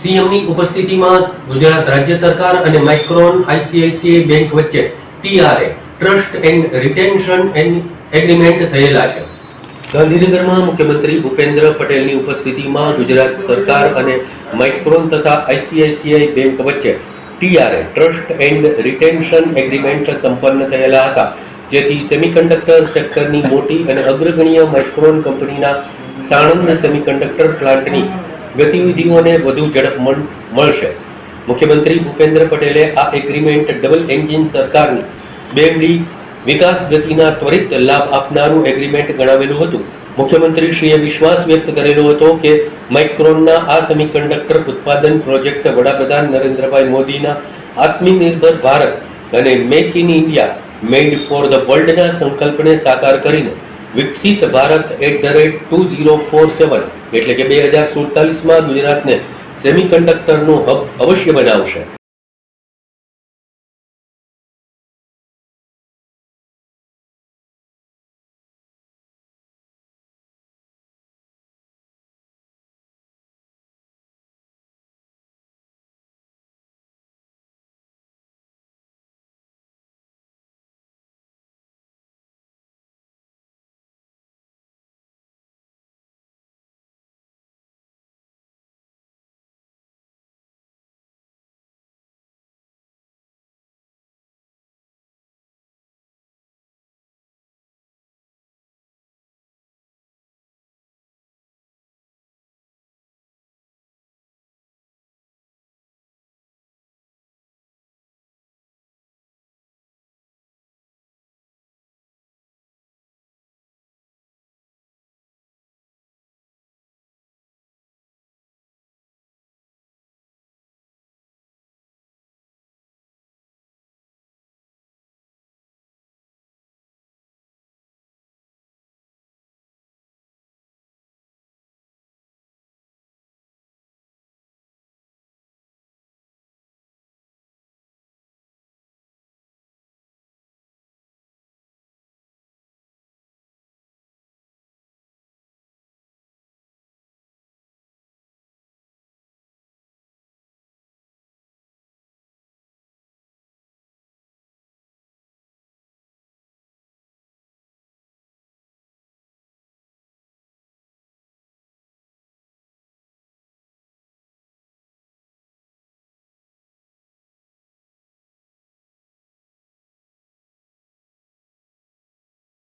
સીએમની ઉપસ્થિતિમાં ગુજરાત રાજ્ય સરકાર અને માઇક્રોન આઈસીઆઈસીઆઈ બેંક વચ્ચે TRA, trust and retention agreement થયેલા છે. ગાંધીનગરમાં મુખ્યમંત્રી ભૂપેન્દ્ર પટેલની ઉપસ્થિતિમાં ગુજરાત સરકાર અને માઇક્રોન તથા આઈસીઆઈસીઆઈ બેંક વચ્ચે TRA, trust and retention agreement સંપન્ન થયેલા હતા, જેથી સેમિકન્ડક્ટર સેક્ટરની મોટી અને અગ્રગણ્ય માઇક્રોન કંપનીના સાણંદ સેમિકન્ડક્ટર પ્લાન્ટની ગતિવિધિઓને વધુ ઝડપ મળ- મળશે. મુખ્યમંત્રી ભૂપેન્દ્ર પટેલે આ એગ્રીમેન્ટ ડબલ એન્જિન સરકારની બેમડી વિકાસ ગતિના ત્વરિત લાભ આપનારું એગ્રીમેન્ટ ગણાવેલું હતું. મુખ્યમંત્રીશ્રીએ વિશ્વાસ વ્યક્ત કરેલો હતો કે માઇક્રોનના આ સેમિકન્ડક્ટર ઉત્પાદન પ્રોજેક્ટ વડાપ્રધાન નરેન્દ્રભાઈ મોદીના આત્મનિર્ભર ભારત અને make in India made for the વર્લ્ડના સંકલ્પને સાકાર કરીને વિકસિત Bharat at the rate two zero four seven એટલે કે બે હજાર સુડતાલીસમાં ગુજરાતને સેમિકન્ડક્ટરનું હબ અવશ્ય બનાવશે.